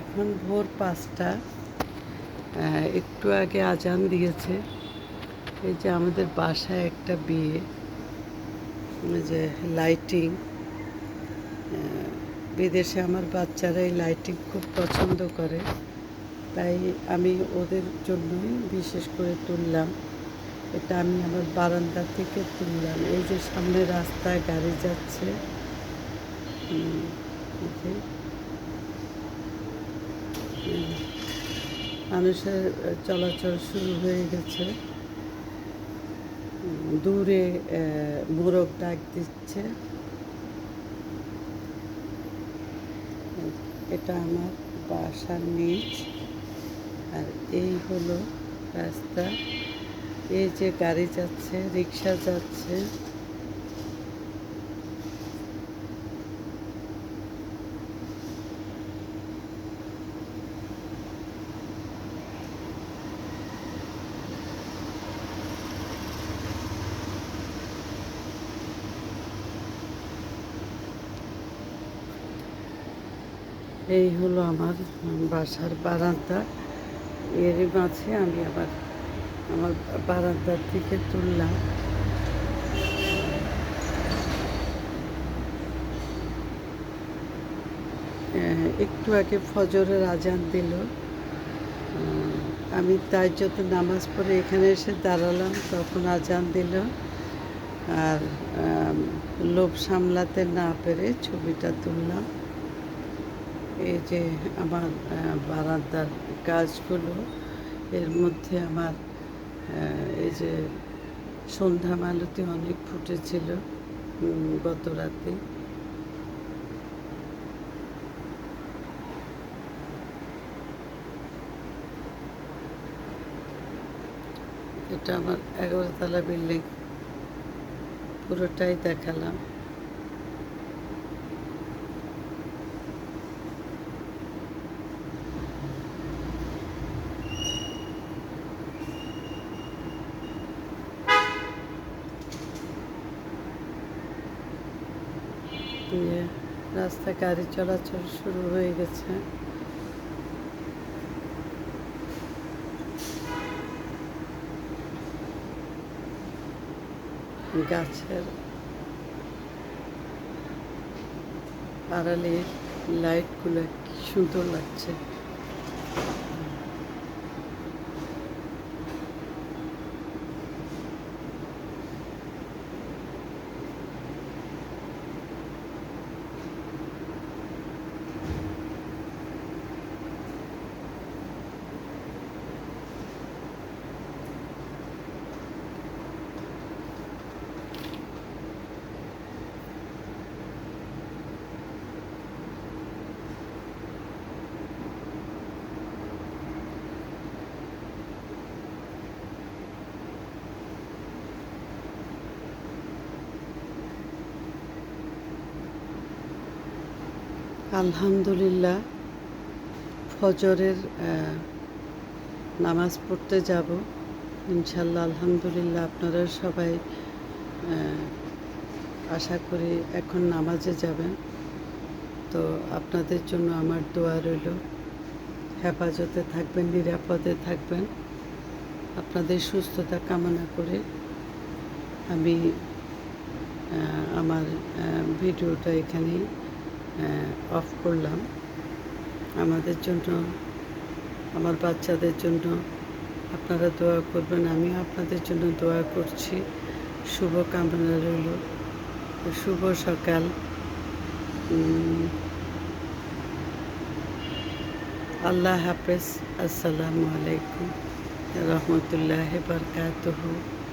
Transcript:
এখন ভোর পাঁচটা। একটু আগে আজান দিয়েছে। এই যে আমাদের বাসায় একটা বিয়ে যে লাইটিং বিদেশে আমার বাচ্চারা এই লাইটিং খুব পছন্দ করে। তাই আমি ওদের জন্যই বিশেষ করে তুললাম। এটা আমি আমার বারান্দা থেকে তুললাম। এই যে সামনে রাস্তায় গাড়ি যাচ্ছে উম, এই যে, উম, মানুষের চলাচল শুরু হয়ে গেছে। দূরে মোরগ ডাক দিচ্ছে। এটা আমার বাসার নিচ। আর এই হলো রাস্তা। এই যে গাড়ি যাচ্ছে, রিক্সা যাচ্ছে। এই হলো আমার বাসার বারান্দা। এর মাঝে আমি আবার আমার বারান্দার থেকে তুললাম। একটু আগে ফজরের আজান দিল। আমি তাই যত নামাজ পড়ে এখানে এসে দাঁড়ালাম, তখন আজান দিল। আর লোভ সামলাতে না পেরে ছবিটা তুললাম। এই যে আমার বারান্দার গাছগুলো এর মধ্যে আমার এই যে সন্ধ্যা মালতি অনেক ফুটেছিল গত রাতে। এটা আমার এগারোতলা বিল্ডিং, পুরোটাই দেখালাম। দিয়ে রাস্তায় গাড়ি চলাচল শুরু হয়ে গেছে। গাছের আড়ালে লাইটগুলো কি সুন্দর লাগছে। আলহামদুলিল্লাহ, ফজরের নামাজ পড়তে যাব। ইনশাল্লাহ আলহামদুলিল্লাহ, আপনারা সবাই আশা করি এখন নামাজে যাবেন। তো আপনাদের জন্য আমার দোয়া রইল। হেফাজতে থাকবেন, নিরাপদে থাকবেন। আপনাদের সুস্থতা কামনা করে আমি আমার ভিডিওটা এখানেই অফ করলাম। আমাদের জন্য, আমার বাচ্চাদের জন্য আপনারা দোয়া করবেন আমি আপনাদের জন্য দোয়া করছি। শুভ কামনা রইল। শুভ সকাল। আল্লাহ হাফেজ। আসসালামু আলাইকুম। রহমতুল্লাহ বরকাতহু।